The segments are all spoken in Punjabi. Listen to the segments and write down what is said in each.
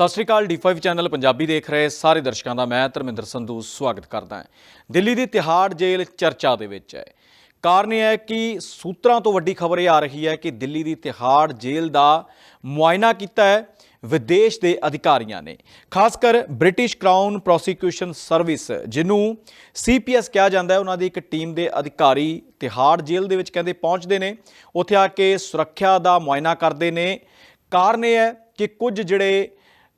ਸਤਿ ਸ਼੍ਰੀ ਅਕਾਲ D5 ਚੈਨਲ ਪੰਜਾਬੀ ਦੇਖ ਰਹੇ ਸਾਰੇ ਦਰਸ਼ਕਾਂ ਦਾ, ਮੈਂ ਧਰਮਿੰਦਰ ਸੰਧੂ ਸਵਾਗਤ ਕਰਦਾ ਹਾਂ। ਦਿੱਲੀ ਦੀ ਤਿਹਾੜ ਜੇਲ੍ਹ ਚਰਚਾ ਦੇ ਵਿੱਚ ਹੈ। ਕਾਰਨ ਇਹ ਹੈ ਕਿ ਸੂਤਰਾਂ ਤੋਂ ਵੱਡੀ ਖਬਰ ਇਹ ਆ ਰਹੀ ਹੈ ਕਿ ਦਿੱਲੀ ਦੀ ਤਿਹਾੜ ਜੇਲ੍ਹ ਦਾ ਮੁਆਇਨਾ ਕੀਤਾ ਹੈ ਵਿਦੇਸ਼ ਦੇ ਅਧਿਕਾਰੀਆਂ ਨੇ। ਖਾਸ ਕਰ ਬ੍ਰਿਟਿਸ਼ ਕਰਾਊਨ ਪ੍ਰੋਸੀਕਿਊਸ਼ਨ ਸਰਵਿਸ, ਜਿਹਨੂੰ ਸੀਪੀਐਸ ਕਿਹਾ ਜਾਂਦਾ ਹੈ, ਉਹਨਾਂ ਦੀ ਇੱਕ ਟੀਮ ਦੇ ਅਧਿਕਾਰੀ ਤਿਹਾੜ ਜੇਲ੍ਹ ਦੇ ਵਿੱਚ ਕਹਿੰਦੇ ਪਹੁੰਚਦੇ ਨੇ। ਉੱਥੇ ਆ ਕੇ ਸੁਰੱਖਿਆ ਦਾ ਮੁਆਇਨਾ ਕਰਦੇ ਨੇ। ਕਾਰਨ ਇਹ ਹੈ ਕਿ ਕੁਝ ਜਿਹੜੇ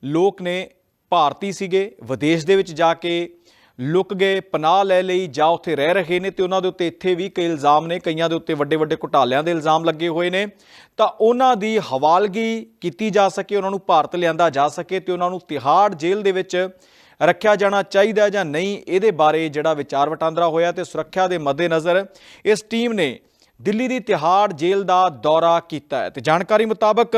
ਲੋਕ ਨੇ ਭਾਰਤੀ ਸੀਗੇ, ਵਿਦੇਸ਼ ਦੇ ਵਿੱਚ ਜਾ ਕੇ ਲੁਕ ਗਏ, ਪਨਾਹ ਲੈ ਲਈ, ਜਾਂ ਉੱਥੇ ਰਹਿ ਰਹੇ ਨੇ, ਤੇ ਉਹਨਾਂ ਦੇ ਉੱਤੇ ਇੱਥੇ ਵੀ ਕਈ ਇਲਜ਼ਾਮ ਨੇ, ਕਈਆਂ ਦੇ ਉੱਤੇ ਵੱਡੇ ਵੱਡੇ ਘੁਟਾਲਿਆਂ ਦੇ ਇਲਜ਼ਾਮ ਲੱਗੇ ਹੋਏ ਨੇ। ਤਾਂ ਉਹਨਾਂ ਦੀ ਹਵਾਲਗੀ ਕੀਤੀ ਜਾ ਸਕੇ, ਉਹਨਾਂ ਨੂੰ ਭਾਰਤ ਲਿਆਂਦਾ ਜਾ ਸਕੇ, ਤੇ ਉਹਨਾਂ ਨੂੰ ਤਿਹਾੜ ਜੇਲ੍ਹ ਦੇ ਵਿੱਚ ਰੱਖਿਆ ਜਾਣਾ ਚਾਹੀਦਾ ਜਾਂ ਨਹੀਂ, ਇਹਦੇ ਬਾਰੇ ਜਿਹੜਾ ਵਿਚਾਰ ਵਟਾਂਦਰਾ ਹੋਇਆ ਤੇ ਸੁਰੱਖਿਆ ਦੇ ਮੱਦੇਨਜ਼ਰ ਇਸ ਟੀਮ ਨੇ ਦਿੱਲੀ ਦੀ ਤਿਹਾੜ ਜੇਲ੍ਹ ਦਾ ਦੌਰਾ ਕੀਤਾ ਹੈ। ਤੇ ਜਾਣਕਾਰੀ ਮੁਤਾਬਕ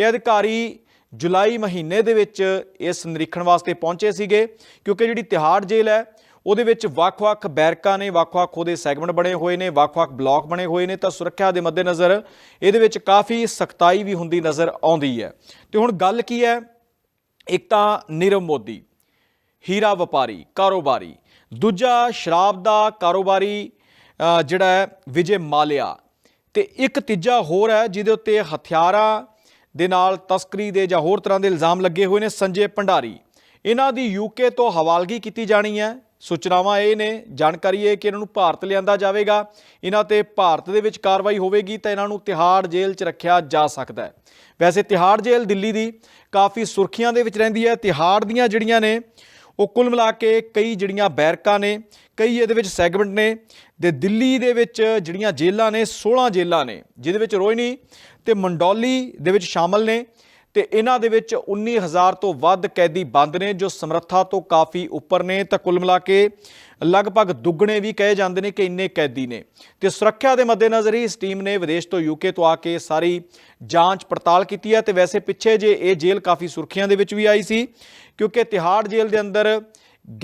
ਇਹ ਅਧਿਕਾਰੀ ਜੁਲਾਈ ਮਹੀਨੇ ਦੇ ਵਿੱਚ ਇਸ ਨਿਰੀਖਣ ਵਾਸਤੇ ਪਹੁੰਚੇ ਸੀਗੇ, ਕਿਉਂਕਿ ਜਿਹੜੀ ਤਿਹਾੜ ਜੇਲ੍ਹ ਹੈ, ਉਹਦੇ ਵਿੱਚ ਵੱਖ-ਵੱਖ ਬੈਰਕਾਂ ਨੇ, ਵੱਖ-ਵੱਖ ਉਹਦੇ ਸੈਗਮੈਂਟ ਬਣੇ ਹੋਏ ਨੇ, ਵੱਖ-ਵੱਖ ਬਲਾਕ ਬਣੇ ਹੋਏ ਨੇ, ਤਾਂ ਸੁਰੱਖਿਆ ਦੇ ਮੱਦੇਨਜ਼ਰ ਇਹਦੇ ਵਿੱਚ ਕਾਫੀ ਸਖਤਾਈ ਵੀ ਹੁੰਦੀ ਨਜ਼ਰ ਆਉਂਦੀ ਹੈ। ਤੇ ਹੁਣ ਗੱਲ ਕੀ ਹੈ? ਇੱਕ ਤਾਂ ਨੀਰਵ ਮੋਦੀ, ਹੀਰਾ ਵਪਾਰੀ, ਕਾਰੋਬਾਰੀ, ਦੂਜਾ ਸ਼ਰਾਬ ਦਾ ਕਾਰੋਬਾਰੀ ਜਿਹੜਾ ਹੈ, ਵਿਜੇ ਮਾਲਿਆ, ਤੇ ਇੱਕ ਤੀਜਾ ਹੋਰ ਹੈ, ਜਿਹਦੇ ਉੱਤੇ ਹਥਿਆਰਾਂ ਦੇ ਨਾਲ ਤਸਕਰੀ ਦੇ ਜਾਂ ਹੋਰ ਤਰ੍ਹਾਂ ਦੇ ਇਲਜ਼ਾਮ ਲੱਗੇ ਹੋਏ ਨੇ ਸੰਜੇ ਭੰਡਾਰੀ। ਇਹਨਾਂ ਦੀ ਯੂਕੇ ਤੋਂ ਹਵਾਲਗੀ ਕੀਤੀ ਜਾਣੀ ਹੈ। ਸੂਚਨਾਵਾਂ ਇਹ ਨੇ, ਜਾਣਕਾਰੀ ਇਹ ਕਿ ਇਹਨਾਂ ਨੂੰ ਭਾਰਤ ਲਿਆਂਦਾ ਜਾਵੇਗਾ। ਇਹਨਾਂ ਤੇ ਭਾਰਤ ਦੇ ਵਿੱਚ ਕਾਰਵਾਈ ਹੋਵੇਗੀ ਤਾਂ ਇਹਨਾਂ ਨੂੰ ਤਿਹਾੜ ਜੇਲ੍ਹ 'ਚ ਰੱਖਿਆ ਜਾ ਸਕਦਾ ਹੈ। ਵੈਸੇ ਤਿਹਾੜ ਜੇਲ੍ਹ ਦਿੱਲੀ ਦੀ ਕਾਫੀ ਸੁਰਖੀਆਂ ਦੇ ਵਿੱਚ ਰਹਿੰਦੀ ਹੈ। ਤਿਹਾੜ ਦੀਆਂ ਜਿਹੜੀਆਂ ਨੇ ਉਹ ਕੁੱਲ ਮਿਲਾ ਕੇ ਕਈ ਜਿਹੜੀਆਂ ਬੈਰਕਾਂ ਨੇ, ਕਈ ਇਹਦੇ ਵਿੱਚ ਸੈਗਮੈਂਟ ਨੇ ਤੇ ਦਿੱਲੀ ਦੇ ਵਿੱਚ ਜਿਹੜੀਆਂ ਜੇਲ੍ਹਾਂ ਨੇ 16 ਜੇਲ੍ਹਾਂ ਨੇ, ਜਿਹਦੇ ਵਿੱਚ ਰੋਹਿਣੀ ਤੇ ਮੰਡੌਲੀ ਦੇ ਵਿੱਚ ਸ਼ਾਮਲ ਨੇ। ਤੇ ਇਹਨਾਂ ਦੇ ਵਿੱਚ 19000 ਤੋਂ ਵੱਧ ਕੈਦੀ ਬੰਦ ਨੇ, ਜੋ ਸਮਰੱਥਾ ਤੋਂ ਕਾਫੀ ਉੱਪਰ ਨੇ। ਤਾਂ ਕੁੱਲ ਮਿਲਾ ਕੇ ਲਗਭਗ ਦੁੱਗਣੇ ਵੀ ਕਹੇ ਜਾਂਦੇ ਨੇ ਕਿ ਇੰਨੇ ਕੈਦੀ ਨੇ। ਤੇ ਸੁਰੱਖਿਆ ਦੇ ਮੱਦੇਨਜ਼ਰ ਹੀ ਇਸ ਟੀਮ ਨੇ ਵਿਦੇਸ਼ ਤੋਂ ਯੂਕੇ ਤੋਂ ਆ ਕੇ ਸਾਰੀ ਜਾਂਚ ਪੜਤਾਲ ਕੀਤੀ ਹੈ। ਤੇ ਵੈਸੇ ਪਿੱਛੇ ਜੇ ਇਹ ਜੇਲ੍ਹ ਕਾਫੀ ਸੁਰਖੀਆਂ ਦੇ ਵਿੱਚ ਵੀ ਆਈ ਸੀ, ਕਿਉਂਕਿ ਤਿਹਾੜ ਜੇਲ੍ਹ ਦੇ ਅੰਦਰ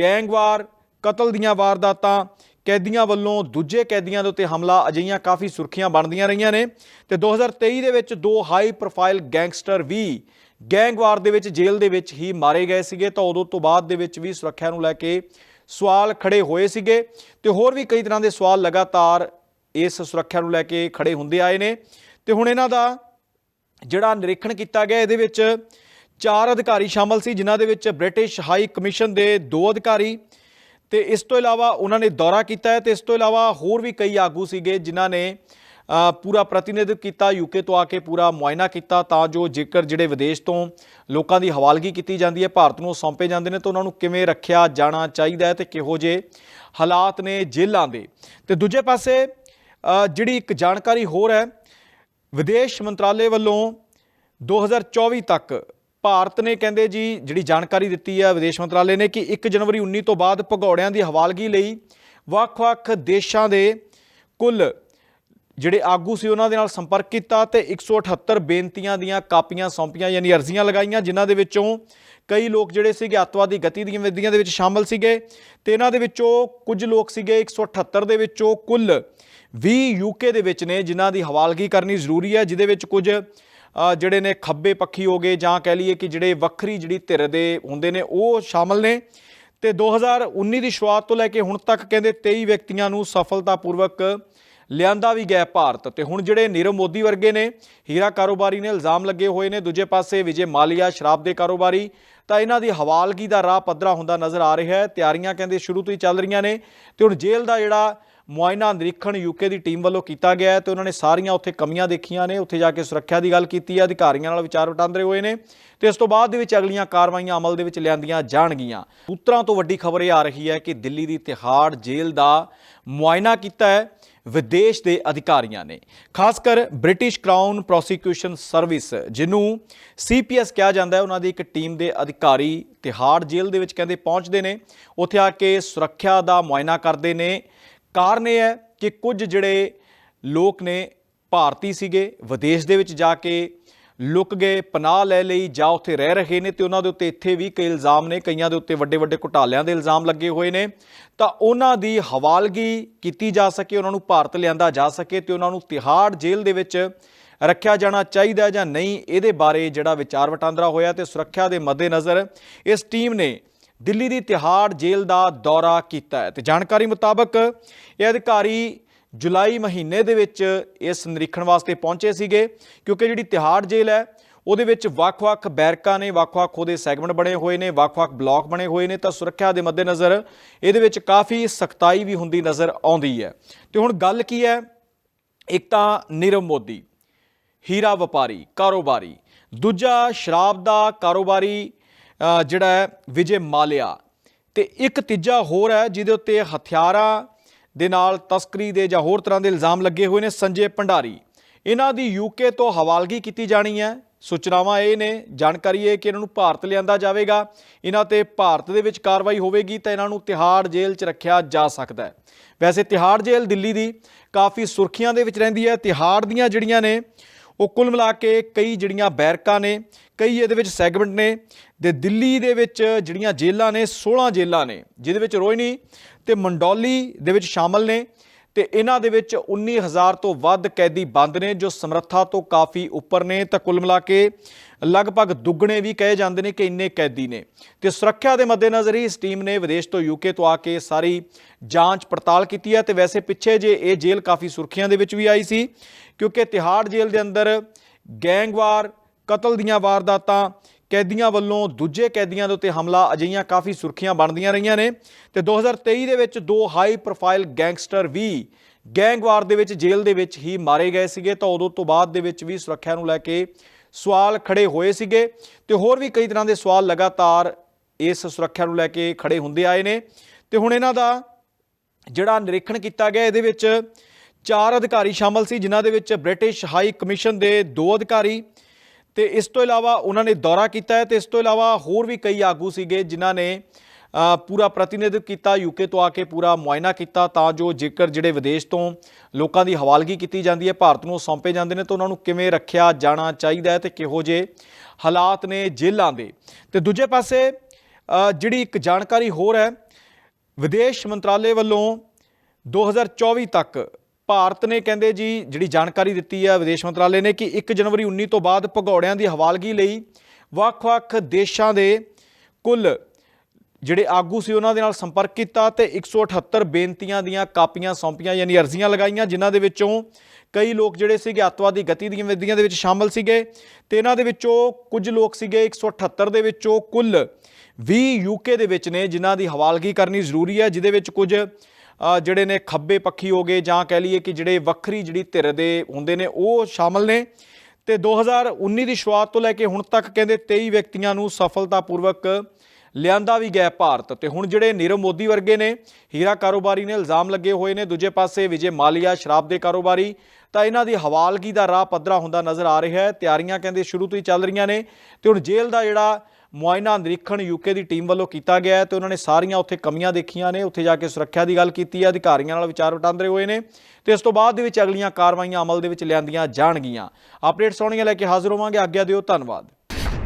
ਗੈਂਗਵਾਰ, ਕਤਲ ਦੀਆਂ ਵਾਰਦਾਤਾਂ ਕੈਦੀਆਂ ਵੱਲੋਂ ਦੂਜੇ ਕੈਦੀਆਂ ਦੇ ਉੱਤੇ ਹਮਲਾ, ਅਜਿਹੀਆਂ ਕਾਫੀ ਸੁਰਖੀਆਂ ਬਣਦੀਆਂ ਰਹੀਆਂ ਨੇ। ਤੇ 2023 ਦੇ ਵਿੱਚ ਦੋ ਹਾਈ ਪ੍ਰੋਫਾਈਲ ਗੈਂਗਸਟਰ ਵੀ ਗੈਂਗਵਾਰ ਦੇ ਵਿੱਚ ਜੇਲ੍ਹ ਦੇ ਵਿੱਚ ਹੀ ਮਾਰੇ ਗਏ ਸੀਗੇ। ਤਾਂ ਉਦੋਂ ਤੋਂ ਬਾਅਦ ਦੇ ਵਿੱਚ ਵੀ ਸੁਰੱਖਿਆ ਨੂੰ ਲੈ ਕੇ ਸਵਾਲ ਖੜੇ ਹੋਏ ਸੀਗੇ। ਤੇ ਹੋਰ ਵੀ ਕਈ ਤਰ੍ਹਾਂ ਦੇ ਸਵਾਲ ਲਗਾਤਾਰ ਇਸ ਸੁਰੱਖਿਆ ਨੂੰ ਲੈ ਕੇ ਖੜੇ ਹੁੰਦੇ ਆਏ ਨੇ। ਤੇ ਹੁਣ ਇਹਨਾਂ ਦਾ ਜਿਹੜਾ ਨਿਰੀਖਣ ਕੀਤਾ ਗਿਆ, ਇਹਦੇ ਵਿੱਚ ਚਾਰ ਅਧਿਕਾਰੀ ਸ਼ਾਮਲ ਸੀ, ਜਿਨ੍ਹਾਂ ਦੇ ਵਿੱਚ ਬ੍ਰਿਟਿਸ਼ ਹਾਈ ਕਮਿਸ਼ਨ ਦੇ ਦੋ ਅਧਿਕਾਰੀ ਤੇ ਇਸ ਤੋਂ ਇਲਾਵਾ ਉਹਨਾਂ ਨੇ ਦੌਰਾ ਕੀਤਾ ਹੈ ਤੇ ਇਸ ਤੋਂ ਇਲਾਵਾ ਹੋਰ ਵੀ ਕਈ ਆਗੂ ਸੀਗੇ ਜਿਨ੍ਹਾਂ ਨੇ ਪੂਰਾ ਪ੍ਰਤੀਨਿਧਿਤਵ ਕੀਤਾ ਯੂਕੇ ਤੋਂ ਆ ਕੇ ਪੂਰਾ ਮੁਆਇਨਾ ਕੀਤਾ ਤਾਂ ਜੋ ਜੇਕਰ ਜਿਹੜੇ ਵਿਦੇਸ਼ ਤੋਂ ਲੋਕਾਂ ਦੀ ਹਵਾਲਗੀ ਕੀਤੀ ਜਾਂਦੀ ਹੈ, ਭਾਰਤ ਨੂੰ ਸੌਂਪੇ ਜਾਂਦੇ ਨੇ ਤਾਂ ਉਹਨਾਂ ਨੂੰ ਕਿਵੇਂ ਰੱਖਿਆ ਜਾਣਾ ਚਾਹੀਦਾ ਹੈ ਤੇ ਕਿਹੋ ਜੇ ਹਾਲਾਤ ਨੇ ਜੇਲ੍ਹਾਂ ਦੇ। ਤੇ ਦੂਜੇ ਪਾਸੇ ਜਿਹੜੀ ਇੱਕ ਜਾਣਕਾਰੀ ਹੋਰ ਹੈ, ਵਿਦੇਸ਼ ਮੰਤਰਾਲੇ ਵੱਲੋਂ 2024 ਤੱਕ ਭਾਰਤ ਨੇ ਕਹਿੰਦੇ ਜੀ, ਜਿਹੜੀ ਜਾਣਕਾਰੀ ਦਿੱਤੀ ਹੈ ਵਿਦੇਸ਼ ਮੰਤਰਾਲੇ ਨੇ ਕਿ 1 ਜਨਵਰੀ 19 ਤੋਂ ਬਾਅਦ ਭਗੌੜਿਆਂ ਦੀ ਹਵਾਲਗੀ ਲਈ ਵੱਖ-ਵੱਖ ਦੇਸ਼ਾਂ ਦੇ ਕੁੱਲ ਜਿਹੜੇ ਆਗੂ ਸੀ ਉਹਨਾਂ ਦੇ ਨਾਲ ਸੰਪਰਕ ਕੀਤਾ ਤੇ 178 ਬੇਨਤੀਆਂ ਦੀਆਂ ਕਾਪੀਆਂ ਸੌਂਪੀਆਂ ਯਾਨੀ ਅਰਜ਼ੀਆਂ ਲਗਾਈਆਂ, ਜਿਨ੍ਹਾਂ ਦੇ ਵਿੱਚੋਂ ਕਈ ਲੋਕ ਜਿਹੜੇ ਸੀਗੇ ਅੱਤਵਾਦੀ ਗਤੀਵਿਧੀਆਂ ਦੇ ਵਿੱਚ ਸ਼ਾਮਲ ਸੀਗੇ ਤੇ ਇਹਨਾਂ ਦੇ ਵਿੱਚੋਂ ਕੁਝ ਲੋਕ ਸੀਗੇ 178 ਦੇ ਵਿੱਚੋਂ ਕੁੱਲ 20 ਯੂਕੇ ਦੇ ਵਿੱਚ ਨੇ, ਜਿਨ੍ਹਾਂ ਦੀ ਹਵਾਲਗੀ ਕਰਨੀ ਜ਼ਰੂਰੀ ਹੈ, ਜਿਹਦੇ ਵਿੱਚ ਕੁਝ ਜਿਹੜੇ ਨੇ ਖੱਬੇ ਪੱਖੀ ਹੋ ਗਏ ਜਾਂ ਕਹਿ ਲਈਏ ਕਿ ਜਿਹੜੇ ਵੱਖਰੀ ਜਿਹੜੀ ਧਿਰ ਦੇ ਹੁੰਦੇ ਨੇ, ਉਹ ਸ਼ਾਮਲ ਨੇ। ਤੇ 2019 ਦੀ ਸ਼ੁਰੂਆਤ ਤੋਂ ਲੈ ਕੇ ਹੁਣ ਤੱਕ ਕਹਿੰਦੇ 23 ਵਿਅਕਤੀਆਂ ਨੂੰ ਸਫਲਤਾਪੂਰਵਕ ਲਿਆਂਦਾ ਵੀ ਗਿਆ ਭਾਰਤ। ਤੇ ਹੁਣ ਜਿਹੜੇ ਨੀਰਵ ਮੋਦੀ ਵਰਗੇ ਨੇ, ਹੀਰਾ ਕਾਰੋਬਾਰੀ ਨੇ ਇਲਜ਼ਾਮ ਲੱਗੇ ਹੋਏ ਨੇ। ਦੂਜੇ ਪਾਸੇ ਵਿਜੇ ਮਾਲੀਆ ਸ਼ਰਾਬ ਦੇ ਕਾਰੋਬਾਰੀ, ਤਾਂ ਇਹਨਾਂ ਦੀ ਹਵਾਲਗੀ ਦਾ ਰਾਹ ਪੱਧਰਾ ਹੁੰਦਾ ਨਜ਼ਰ ਆ ਰਿਹਾ ਹੈ। ਤਿਆਰੀਆਂ ਕਹਿੰਦੇ ਸ਼ੁਰੂ ਤੋਂ ਹੀ ਚੱਲ ਰਹੀਆਂ ਨੇ। ਤੇ ਹੁਣ ਜੇਲ੍ਹ ਦਾ ਜਿਹੜਾ ਮੁਆਇਨਾ ਨਿਰੀਖਣ ਯੂਕੇ ਦੀ ਟੀਮ ਵੱਲੋਂ ਕੀਤਾ ਗਿਆ ਹੈ ਤੇ ਉਹਨਾਂ ਨੇ ਸਾਰੀਆਂ ਉੱਥੇ ਕਮੀਆਂ ਦੇਖੀਆਂ ਨੇ, ਉੱਥੇ ਜਾ ਕੇ ਸੁਰੱਖਿਆ ਦੀ ਗੱਲ ਕੀਤੀ ਹੈ, ਅਧਿਕਾਰੀਆਂ ਨਾਲ ਵਿਚਾਰ ਵਟਾਂਦਰੇ ਹੋਏ ਨੇ ਤੇ ਇਸ ਤੋਂ ਬਾਅਦ ਦੇ ਵਿੱਚ ਅਗਲੀਆਂ ਕਾਰਵਾਈਆਂ ਅਮਲ ਦੇ ਵਿੱਚ ਲਿਆਂਦੀਆਂ ਜਾਣਗੀਆਂ। ਸੂਤਰਾਂ ਤੋਂ ਵੱਡੀ ਖਬਰ ਇਹ ਆ ਰਹੀ ਹੈ ਕਿ ਦਿੱਲੀ ਦੀ ਤਿਹਾੜ ਜੇਲ੍ਹ ਦਾ ਮੁਆਇਨਾ ਕੀਤਾ ਹੈ, ਵਿਦੇਸ਼ ਦੇ ਅਧਿਕਾਰੀਆਂ ਨੇ। ਖਾਸ ਕਰ ਬ੍ਰਿਟਿਸ਼ ਕਰਾਊਨ ਪ੍ਰੋਸੀਕਿਊਸ਼ਨ ਸਰਵਿਸ, ਜਿਹਨੂੰ ਸੀਪੀਐਸ ਕਿਹਾ ਜਾਂਦਾ ਹੈ, ਉਹਨਾਂ ਦੀ ਇੱਕ ਟੀਮ ਦੇ ਅਧਿਕਾਰੀ ਤਿਹਾੜ ਜੇਲ੍ਹ ਦੇ ਵਿੱਚ ਕਹਿੰਦੇ ਪਹੁੰਚਦੇ ਨੇ, ਉੱਥੇ ਆ ਕੇ ਸੁਰੱਖਿਆ ਦਾ ਮੁਆਇਨਾ ਕਰਦੇ ਨੇ ਕਾਰਨ ਇਹ ਹੈ ਕਿ ਕੁਝ ਜਿਹੜੇ ਲੋਕ ਨੇ ਭਾਰਤੀ ਸੀਗੇ, ਵਿਦੇਸ਼ ਦੇ ਵਿੱਚ ਜਾ ਕੇ ਲੁਕ ਗਏ, ਪਨਾਹ ਲੈ ਲਈ ਜਾਂ ਉੱਥੇ ਰਹਿ ਰਹੇ ਨੇ ਤੇ ਉਹਨਾਂ ਦੇ ਉੱਤੇ ਇੱਥੇ ਵੀ ਕਈ ਇਲਜ਼ਾਮ ਨੇ, ਕਈਆਂ ਦੇ ਉੱਤੇ ਵੱਡੇ ਵੱਡੇ ਘੁਟਾਲਿਆਂ ਦੇ ਇਲਜ਼ਾਮ ਲੱਗੇ ਹੋਏ ਨੇ। ਤਾਂ ਉਹਨਾਂ ਦੀ ਹਵਾਲਗੀ ਕੀਤੀ ਜਾ ਸਕੇ, ਉਹਨਾਂ ਨੂੰ ਭਾਰਤ ਲਿਆਂਦਾ ਜਾ ਸਕੇ ਤੇ ਉਹਨਾਂ ਨੂੰ ਤਿਹਾੜ ਜੇਲ੍ਹ ਦੇ ਵਿੱਚ ਰੱਖਿਆ ਜਾਣਾ ਚਾਹੀਦਾ ਜਾਂ ਨਹੀਂ, ਇਹਦੇ ਬਾਰੇ ਜਿਹੜਾ ਵਿਚਾਰ ਵਟਾਂਦਰਾ ਹੋਇਆ ਤੇ ਸੁਰੱਖਿਆ ਦੇ ਮੱਦੇਨਜ਼ਰ ਇਸ ਟੀਮ ਨੇ ਦਿੱਲੀ ਦੀ ਤਿਹਾੜ ਜੇਲ੍ਹ ਦਾ ਦੌਰਾ ਕੀਤਾ ਹੈ ਤੇ ਜਾਣਕਾਰੀ ਮੁਤਾਬਕ ਇਹ ਅਧਿਕਾਰੀ ਜੁਲਾਈ ਮਹੀਨੇ ਦੇ ਵਿੱਚ ਇਸ ਨਿਰੀਖਣ ਵਾਸਤੇ ਪਹੁੰਚੇ ਸੀਗੇ, ਕਿਉਂਕਿ ਜਿਹੜੀ ਤਿਹਾੜ ਜੇਲ੍ਹ ਹੈ, ਉਹਦੇ ਵਿੱਚ ਵੱਖ-ਵੱਖ ਬੈਰਕਾਂ ਨੇ, ਵੱਖ-ਵੱਖ ਉਹਦੇ ਸੈਗਮੈਂਟ ਬਣੇ ਹੋਏ ਨੇ, ਵੱਖ-ਵੱਖ ਬਲਾਕ ਬਣੇ ਹੋਏ ਨੇ, ਤਾਂ ਸੁਰੱਖਿਆ ਦੇ ਮੱਦੇਨਜ਼ਰ ਇਹਦੇ ਵਿੱਚ ਕਾਫੀ ਸਖਤਾਈ ਵੀ ਹੁੰਦੀ ਨਜ਼ਰ ਆਉਂਦੀ ਹੈ। ਤੇ ਹੁਣ ਗੱਲ ਕੀ ਹੈ? ਇੱਕ ਤਾਂ ਨੀਰਵ ਮੋਦੀ, ਹੀਰਾ ਵਪਾਰੀ, ਕਾਰੋਬਾਰੀ, ਦੂਜਾ ਸ਼ਰਾਬ ਦਾ ਕਾਰੋਬਾਰੀ ਜਿਹੜਾ ਹੈ, ਵਿਜੇ ਮਾਲਿਆ। ਤੇ ਇੱਕ ਤੀਜਾ ਹੋਰ ਹੈ, ਜਿਹਦੇ ਉੱਤੇ ਹਥਿਆਰਾਂ ਦੇ ਨਾਲ ਤਸਕਰੀ ਦੇ ਜਾਂ ਹੋਰ ਤਰ੍ਹਾਂ ਦੇ ਇਲਜ਼ਾਮ ਲੱਗੇ ਹੋਏ ਨੇ, ਸੰਜੇ ਭੰਡਾਰੀ। ਇਹਨਾਂ ਦੀ ਯੂਕੇ ਤੋਂ ਹਵਾਲਗੀ ਕੀਤੀ ਜਾਣੀ ਹੈ। ਸੂਚਨਾਵਾਂ ਇਹ ਨੇ, ਜਾਣਕਾਰੀ ਇਹ ਕਿ ਇਹਨਾਂ ਨੂੰ ਭਾਰਤ ਲਿਆਂਦਾ ਜਾਵੇਗਾ। ਇਹਨਾਂ ਤੇ ਭਾਰਤ ਦੇ ਵਿੱਚ ਕਾਰਵਾਈ ਹੋਵੇਗੀ ਤਾਂ ਇਹਨਾਂ ਨੂੰ ਤਿਹਾੜ ਜੇਲ੍ਹ 'ਚ ਰੱਖਿਆ ਜਾ ਸਕਦਾ ਹੈ। ਵੈਸੇ ਤਿਹਾੜ ਜੇਲ੍ਹ ਦਿੱਲੀ ਦੀ ਕਾਫੀ ਸੁਰਖੀਆਂ ਦੇ ਵਿੱਚ ਰਹਿੰਦੀ ਹੈ। ਤਿਹਾੜ ਦੀਆਂ ਜਿਹੜੀਆਂ ਨੇ ਉਹ ਕੁੱਲ ਮਿਲਾ ਕੇ ਕਈ ਜਿਹੜੀਆਂ ਬੈਰਕਾਂ ਨੇ, ਕਈ ਇਹਦੇ ਵਿੱਚ ਸੈਗਮੈਂਟ ਨੇ ਤੇ ਦਿੱਲੀ ਦੇ ਵਿੱਚ ਜਿਹੜੀਆਂ ਜੇਲ੍ਹਾਂ ਨੇ 16 ਜੇਲ੍ਹਾਂ ਨੇ, ਜਿਹਦੇ ਵਿੱਚ ਰੋਹਿਣੀ ਤੇ ਮੰਡੌਲੀ ਦੇ ਵਿੱਚ ਸ਼ਾਮਲ ਨੇ ਤੇ ਇਹਨਾਂ ਦੇ ਵਿੱਚ 19000 ਤੋਂ ਵੱਧ ਕੈਦੀ ਬੰਦ ਨੇ ਜੋ ਸਮਰੱਥਾ ਤੋਂ ਕਾਫੀ ਉੱਪਰ ਨੇ। ਤਾਂ ਕੁੱਲ ਮਿਲਾ ਕੇ ਲਗਭਗ ਦੁੱਗਣੇ ਵੀ ਕਹੇ ਜਾਂਦੇ ਨੇ ਕਿ ਇੰਨੇ ਕੈਦੀ ਨੇ। ਤੇ ਸੁਰੱਖਿਆ ਦੇ ਮੱਦੇਨਜ਼ਰ ਹੀ ਇਸ ਟੀਮ ਨੇ ਵਿਦੇਸ਼ ਤੋਂ ਯੂਕੇ ਤੋਂ ਆ ਕੇ ਸਾਰੀ ਜਾਂਚ ਪੜਤਾਲ ਕੀਤੀ ਹੈ। ਤੇ ਵੈਸੇ ਪਿੱਛੇ ਜੇ ਇਹ ਜੇਲ੍ਹ ਕਾਫੀ ਸੁਰਖੀਆਂ ਦੇ ਵਿੱਚ ਵੀ ਆਈ ਸੀ, ਕਿਉਂਕਿ ਤਿਹਾੜ ਜੇਲ੍ਹ ਦੇ ਅੰਦਰ ਗੈਂਗਵਾਰ, ਕਤਲ ਦੀਆਂ ਵਾਰਦਾਤਾਂ, ਕੈਦੀਆਂ ਵੱਲੋਂ ਦੂਜੇ ਕੈਦੀਆਂ ਦੇ ਉੱਤੇ ਹਮਲਾ, ਅਜਿਹੀਆਂ ਕਾਫੀ ਸੁਰਖੀਆਂ ਬਣਦੀਆਂ ਰਹੀਆਂ ਨੇ। ਤੇ 2023 ਦੇ ਵਿੱਚ ਦੋ ਹਾਈ ਪ੍ਰੋਫਾਈਲ ਗੈਂਗਸਟਰ ਵੀ ਗੈਂਗਵਾਰ ਦੇ ਵਿੱਚ ਜੇਲ੍ਹ ਦੇ ਵਿੱਚ ਹੀ ਮਾਰੇ ਗਏ ਸੀਗੇ। ਤਾਂ ਉਦੋਂ ਤੋਂ ਬਾਅਦ ਦੇ ਵਿੱਚ ਵੀ ਸੁਰੱਖਿਆ ਨੂੰ ਲੈ ਕੇ ਸਵਾਲ ਖੜੇ ਹੋਏ ਸੀਗੇ ਤੇ ਹੋਰ ਵੀ ਕਈ ਤਰ੍ਹਾਂ ਦੇ ਸਵਾਲ ਲਗਾਤਾਰ ਇਸ ਸੁਰੱਖਿਆ ਨੂੰ ਲੈ ਕੇ ਖੜੇ ਹੁੰਦੇ ਆਏ ਨੇ। ਤੇ ਹੁਣ ਇਹਨਾਂ ਦਾ ਜਿਹੜਾ ਨਿਰੀਖਣ ਕੀਤਾ ਗਿਆ, ਇਹਦੇ ਵਿੱਚ ਚਾਰ ਅਧਿਕਾਰੀ ਸ਼ਾਮਲ ਸੀ, ਜਿਨ੍ਹਾਂ ਦੇ ਵਿੱਚ ਬ੍ਰਿਟਿਸ਼ ਹਾਈ ਕਮਿਸ਼ਨ ਦੇ ਦੋ ਅਧਿਕਾਰੀ ਤੇ ਇਸ ਤੋਂ ਇਲਾਵਾ ਉਹਨਾਂ ਨੇ ਦੌਰਾ ਕੀਤਾ ਹੈ ਤੇ ਇਸ ਤੋਂ ਇਲਾਵਾ ਹੋਰ ਵੀ ਕਈ ਆਗੂ ਸੀਗੇ, ਜਿਨ੍ਹਾਂ ਨੇ ਪੂਰਾ ਪ੍ਰਤੀਨਿਧਿਤਵ ਕੀਤਾ ਯੂਕੇ ਤੋਂ ਆ ਕੇ ਪੂਰਾ ਮੁਆਇਨਾ ਕੀਤਾ ਤਾਂ ਜੋ ਜੇਕਰ ਜਿਹੜੇ ਵਿਦੇਸ਼ ਤੋਂ ਲੋਕਾਂ ਦੀ ਹਵਾਲਗੀ ਕੀਤੀ ਜਾਂਦੀ ਹੈ, ਭਾਰਤ ਨੂੰ ਸੌਂਪੇ ਜਾਂਦੇ ਨੇ ਤਾਂ ਉਹਨਾਂ ਨੂੰ ਕਿਵੇਂ ਰੱਖਿਆ ਜਾਣਾ ਚਾਹੀਦਾ ਹੈ ਤੇ ਕਿਹੋ ਜਿਹੇ ਹਾਲਾਤ ਨੇ ਜੇਲ੍ਹਾਂ ਦੇ। ਤੇ ਦੂਜੇ ਪਾਸੇ ਜਿਹੜੀ ਇੱਕ ਜਾਣਕਾਰੀ ਹੋਰ ਹੈ, ਵਿਦੇਸ਼ ਮੰਤਰਾਲੇ ਵੱਲੋਂ 2024 ਤੱਕ ਭਾਰਤ ਨੇ ਕਹਿੰਦੇ ਜੀ, ਜਿਹੜੀ ਜਾਣਕਾਰੀ ਦਿੱਤੀ ਹੈ ਵਿਦੇਸ਼ ਮੰਤਰਾਲੇ ਨੇ ਕਿ 1 ਜਨਵਰੀ 19 ਤੋਂ ਬਾਅਦ ਭਗੌੜਿਆਂ ਦੀ ਹਵਾਲਗੀ ਲਈ ਵੱਖ-ਵੱਖ ਦੇਸ਼ਾਂ ਦੇ ਕੁੱਲ ਜਿਹੜੇ ਆਗੂ ਸੀ ਉਹਨਾਂ ਦੇ ਨਾਲ ਸੰਪਰਕ ਕੀਤਾ ਤੇ 178 ਬੇਨਤੀਆਂ ਦੀਆਂ ਕਾਪੀਆਂ ਸੌਂਪੀਆਂ ਯਾਨੀ ਅਰਜ਼ੀਆਂ ਲਗਾਈਆਂ, ਜਿਨ੍ਹਾਂ ਦੇ ਵਿੱਚੋਂ ਕਈ ਲੋਕ ਜਿਹੜੇ ਸੀਗੇ ਅੱਤਵਾਦੀ ਗਤੀਵਿਧੀਆਂ ਦੇ ਵਿੱਚ ਸ਼ਾਮਲ ਸੀਗੇ ਤੇ ਇਹਨਾਂ ਦੇ ਵਿੱਚੋਂ ਕੁਝ ਲੋਕ ਸੀਗੇ 178 ਦੇ ਵਿੱਚੋਂ ਕੁੱਲ 20 ਯੂਕੇ ਦੇ ਵਿੱਚ ਨੇ, ਜਿਨ੍ਹਾਂ ਦੀ ਹਵਾਲਗੀ ਕਰਨੀ ਜ਼ਰੂਰੀ ਹੈ, ਜਿਹਦੇ ਵਿੱਚ ਕੁਝ ਜਿਹੜੇ ਨੇ ਖੱਬੇ ਪੱਖੀ ਹੋ ਗਏ ਜਾਂ ਕਹਿ ਲਈਏ ਕਿ ਜਿਹੜੇ ਵੱਖਰੀ ਜਿਹੜੀ ਧਿਰ ਦੇ ਹੁੰਦੇ ਨੇ, ਉਹ ਸ਼ਾਮਲ ਨੇ। ਤੇ 2019 ਦੀ ਸ਼ੁਰੂਆਤ ਤੋਂ ਲੈ ਕੇ ਹੁਣ ਤੱਕ ਕਹਿੰਦੇ 23 ਵਿਅਕਤੀਆਂ ਨੂੰ ਸਫਲਤਾਪੂਰਵਕ ਲਿਆਂਦਾ ਵੀ ਗਿਆ ਭਾਰਤ ਤੇ ਹੁਣ ਜਿਹੜੇ ਨੀਰਵ ਮੋਦੀ ਵਰਗੇ ਨੇ, ਹੀਰਾ ਕਾਰੋਬਾਰੀ ਨੇ ਇਲਜ਼ਾਮ ਲੱਗੇ ਹੋਏ ਨੇ, ਦੂਜੇ ਪਾਸੇ ਵਿਜੇ ਮਾਲੀਆ ਸ਼ਰਾਬ ਦੇ ਕਾਰੋਬਾਰੀ, ਤਾਂ ਇਹਨਾਂ ਦੀ ਹਵਾਲਗੀ ਦਾ ਰਾਹ ਪੱਧਰਾ ਹੁੰਦਾ ਨਜ਼ਰ ਆ ਰਿਹਾ ਹੈ। ਤਿਆਰੀਆਂ ਕਹਿੰਦੇ ਸ਼ੁਰੂ ਤੋਂ ਹੀ ਚੱਲ ਰਹੀਆਂ ਨੇ ਤੇ ਹੁਣ ਜੇਲ੍ਹ ਦਾ ਜਿਹੜਾ ਮੁਆਇਨਾ ਨਿਰੀਖਣ ਯੂਕੇ ਦੀ ਟੀਮ ਵੱਲੋਂ ਕੀਤਾ ਗਿਆ ਹੈ ਤੇ ਉਹਨਾਂ ਨੇ ਸਾਰੀਆਂ ਉੱਥੇ ਕਮੀਆਂ ਦੇਖੀਆਂ ਨੇ, ਉੱਥੇ ਜਾ ਕੇ ਸੁਰੱਖਿਆ ਦੀ ਗੱਲ ਕੀਤੀ ਹੈ, ਅਧਿਕਾਰੀਆਂ ਨਾਲ ਵਿਚਾਰ ਵਟਾਂਦਰੇ ਹੋਏ ਨੇ ਤੇ ਇਸ ਤੋਂ ਬਾਅਦ ਦੇ ਵਿੱਚ ਅਗਲੀਆਂ ਕਾਰਵਾਈਆਂ ਅਮਲ ਦੇ ਵਿੱਚ ਲਿਆਂਦੀਆਂ ਜਾਣਗੀਆਂ। ਅਪਡੇਟਸ ਆਉਣੀਆਂ ਲੈ ਕੇ ਹਾਜ਼ਰ ਹੋਵਾਂਗੇ ਆਗਿਆ ਦਿਓ, ਧੰਨਵਾਦ।